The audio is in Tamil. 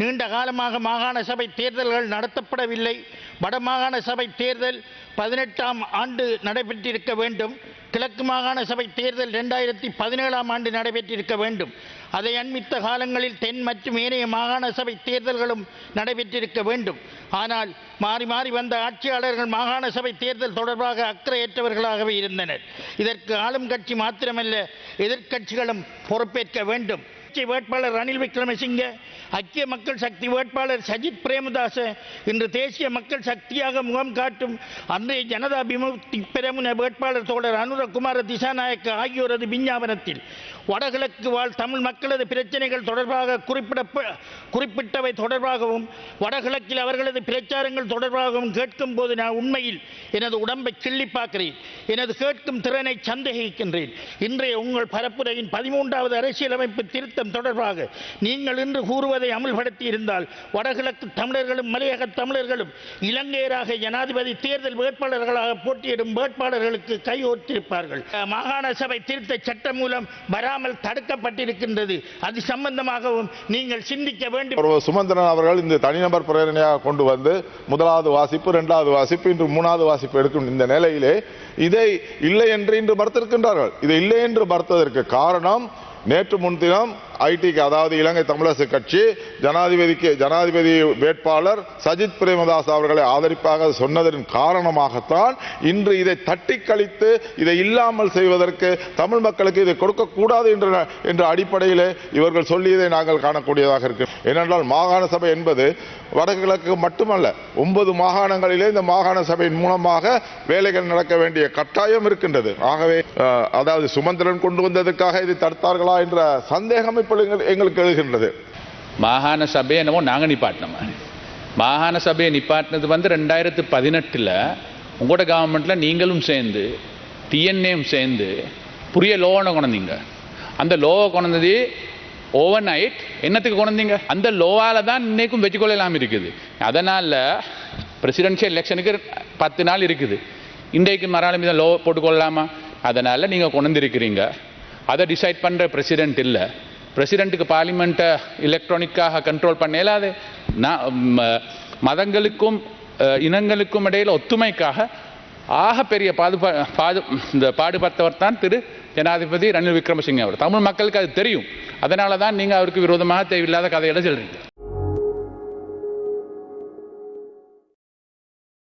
நீண்ட காலமாக மாகாண சபை தேர்தல்கள் நடத்தப்படவில்லை. வடமாகாண சபை தேர்தல் பதினெட்டாம் ஆண்டு நடைபெற்றிருக்க வேண்டும். கிழக்கு மாகாண சபை தேர்தல் ரெண்டாயிரத்தி பதினேழாம் ஆண்டு நடைபெற்றிருக்க வேண்டும். அதை அண்மித்த காலங்களில் தென் மற்றும் ஏனைய மாகாண சபை தேர்தல்களும் நடைபெற்றிருக்க வேண்டும். ஆனால் மாறி மாறி வந்த ஆட்சியாளர்கள் மாகாண சபை தேர்தல் தொடர்பாக அக்கறையற்றவர்களாகவே இருந்தனர். இதற்கு ஆளும் கட்சி மாத்திரமல்ல எதிர்க்கட்சிகளும் பொறுப்பேற்க வேண்டும். கட்சி வேட்பாளர் ரணில் விக்ரமசிங்கே ஐக்கிய மக்கள் சக்தி வேட்பாளர் சஜித் பிரேமதாச இன்று தேசிய மக்கள் சக்தியாக முகம் காட்டும் அன்றைய ஜனதா விமுக்தி பிரமுன வேட்பாளர் தோழர் அனுரகுமார திசாநாயக்க ஆகியோரது விஞ்ஞாபனத்தில் வடகிழக்கு வாழ் தமிழ் மக்களது பிரச்சனைகள் தொடர்பாக குறிப்பிட குறிப்பிட்டவை தொடர்பாகவும் வடகிழக்கில் அவர்களது பிரச்சாரங்கள் தொடர்பாகவும் கேட்கும் போது நான் உண்மையில் எனது உடம்பை கிள்ளி பார்க்கிறேன். எனது கேட்கும் திறனை சந்தேகிக்கின்றேன். இன்றைய உங்கள் பரப்புரையின் பதிமூன்றாவது அரசியலமைப்பு திருத்த திட்டம் தொடர்பாக நீங்கள் இன்று கூறுவதை அமுல்படுத்தி இருந்தால் வடகிழக்கு தமிழர்களும் மலையக தமிழர்களும் இலங்கையராக ஜனாதிபதி தேர்தல் வேட்பாளர்களாக போட்டியிடும் வேட்பாளர்களுக்கு கையோர்த்திருப்பார்கள் மாகாண சபை திருத்த சட்டம் மூலம் வராமல் தடுக்கப்பட்டிருக்கின்றது. அது சம்பந்தமாகவும் நீங்கள் சிந்திக்க வேண்டும். சுமந்திரன் அவர்கள் இந்த தனிநபர் பிரேரணையாக கொண்டு வந்து முதலாவது வாசிப்பு இரண்டாவது வாசிப்பு இன்று மூணாவது வாசிப்பு எடுக்கும் இந்த நிலையிலே இதை இல்லை என்று இன்று மறுத்திருக்கின்றார்கள். இதை இல்லை என்று மறுத்ததற்கு காரணம் நேற்று முன்தினம் ஐடிக்கு அதாவது இலங்கை தமிழரசு கட்சி ஜனாதிபதிக்கு ஜனாதிபதி வேட்பாளர் சஜித் பிரேமதாஸ் அவர்களை ஆதரிப்பாக சொன்னதன் காரணமாகத்தான் இன்று இதை தட்டி கழித்து இதை இல்லாமல் செய்வதற்கு தமிழ் மக்களுக்கு இதை கொடுக்கக்கூடாது என்ற என்ற அடிப்படையிலே இவர்கள் சொல்லியதை நாங்கள் காணக்கூடியதாக இருக்கு. ஏனென்றால் மாகாண சபை என்பது வடகிழக்கு மட்டுமல்ல ஒன்பது மாகாணங்களிலே இந்த மாகாண சபையின் மூலமாக வேலைகள் நடக்க வேண்டிய கட்டாயம் இருக்கின்றது. ஆகவே அதாவது சுமந்திரன் கொண்டு வந்ததற்காக இதை தடுத்தார்களா என்ற சந்தேகம் இப்போ எங்களுக்கு எழுகின்றது. மாகாண சபை என்னமோ நாங்கள் நிப்பாட்டினோம் மாகாண சபையை நிப்பாட்டினது வந்து ரெண்டாயிரத்து பதினெட்டில் உங்களோட கவர்மெண்ட்டில் நீங்களும் சேர்ந்து டிஎன்ஏவும் சேர்ந்து புரிய லோவனை கொண்டீங்க அந்த லோவை கொண்டது ஓவர் நைட் என்னத்துக்கு கொண்டீங்க அந்த லோவால் தான் இன்னைக்கும் வச்சுக்கொள்ளலாம் இருக்குது. அதனால் பிரசிடென்ஷியல் எலெக்ஷனுக்கு பத்து நாள் இருக்குது. இன்றைக்கு மறாலும் இதை லோ போட்டுக்கொள்ளலாமா? அதனால் நீங்கள் கொண்டிருக்கிறீங்க அதை டிசைட் பண்ணுற பிரசிடென்ட் இல்லை. பிரசிடெண்ட்டுக்கு பார்லிமெண்ட்டை எலக்ட்ரானிக்காக கண்ட்ரோல் பண்ண இயலாது நான் ம- மதங்களுக்கும் இனங்களுக்கும் இடையில் ஒத்துமைக்காக ஆக பெரிய பாதுபா பாது இந்த பாடுபட்டவர் தான் திரு ஜனாதிபதி ரணில் விக்ரமசிங்க அவர். தமிழ் மக்களுக்கு அது தெரியும். அதனால தான் நீங்கள் அவருக்கு விரோதமாக தேவையில்லாத கதைகளை சொல்கிறீங்க